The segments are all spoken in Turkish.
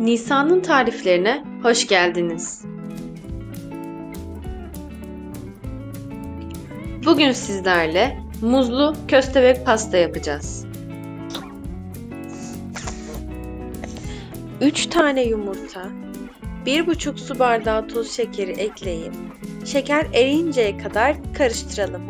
Nisan'ın tariflerine hoş geldiniz. Bugün sizlerle muzlu köstebek pasta yapacağız. 3 tane yumurta, 1,5 su bardağı toz şekeri ekleyip şeker eriyinceye kadar karıştıralım.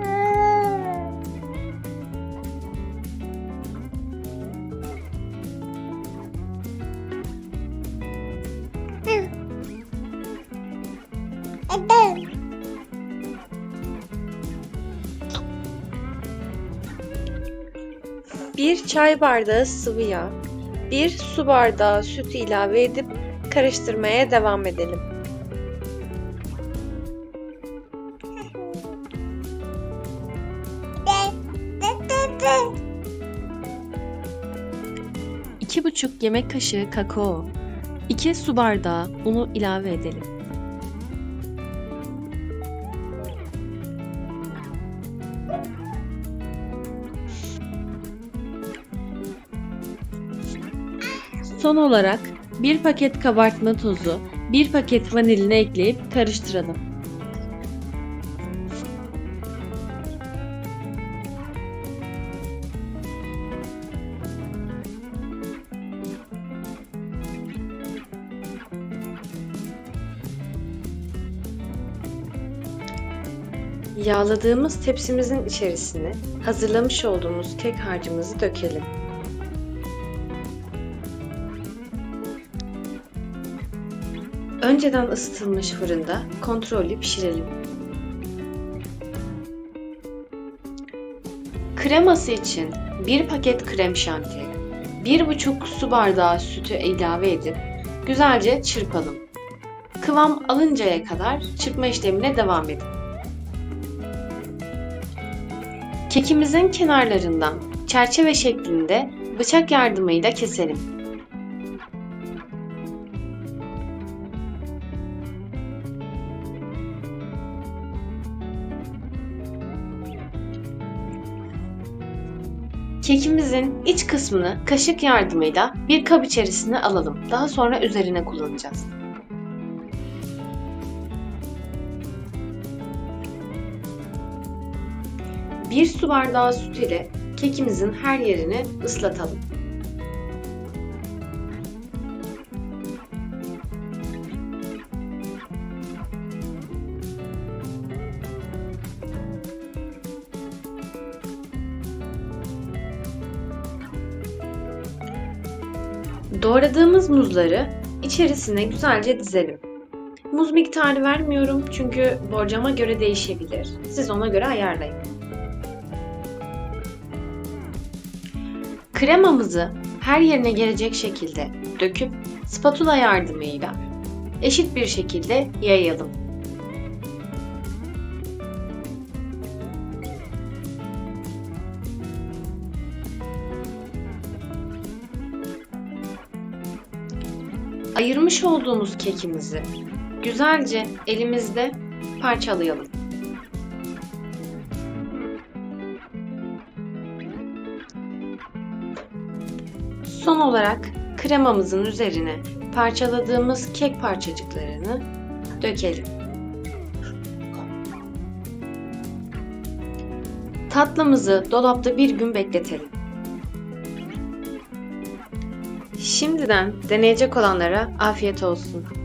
Bir çay bardağı sıvı yağ, bir su bardağı süt ilave edip karıştırmaya devam edelim. İki buçuk yemek kaşığı kakao, 2 su bardağı unu ilave edelim. Son olarak 1 paket kabartma tozu, 1 paket vanilini ekleyip karıştıralım. Yağladığımız tepsimizin içerisine hazırlamış olduğumuz kek harcımızı dökelim. Önceden ısıtılmış fırında kontrollü pişirelim. Kreması için 1 paket krem şanti, 1,5 su bardağı sütü ilave edip güzelce çırpalım. Kıvam alıncaya kadar çırpma işlemine devam edin. Kekimizin kenarlarından çerçeve şeklinde bıçak yardımıyla keselim. Kekimizin iç kısmını kaşık yardımıyla bir kap içerisine alalım. Daha sonra üzerine kullanacağız. Bir su bardağı süt ile kekimizin her yerini ıslatalım. Doğradığımız muzları içerisine güzelce dizelim. Muz miktarı vermiyorum çünkü borcama göre değişebilir. Siz ona göre ayarlayın. Kremamızı her yerine gelecek şekilde döküp spatula yardımıyla eşit bir şekilde yayalım. Ayırmış olduğumuz kekimizi güzelce elimizde parçalayalım. Son olarak kremamızın üzerine parçaladığımız kek parçacıklarını dökelim. Tatlımızı dolapta bir gün bekletelim. Şimdiden deneyecek olanlara afiyet olsun.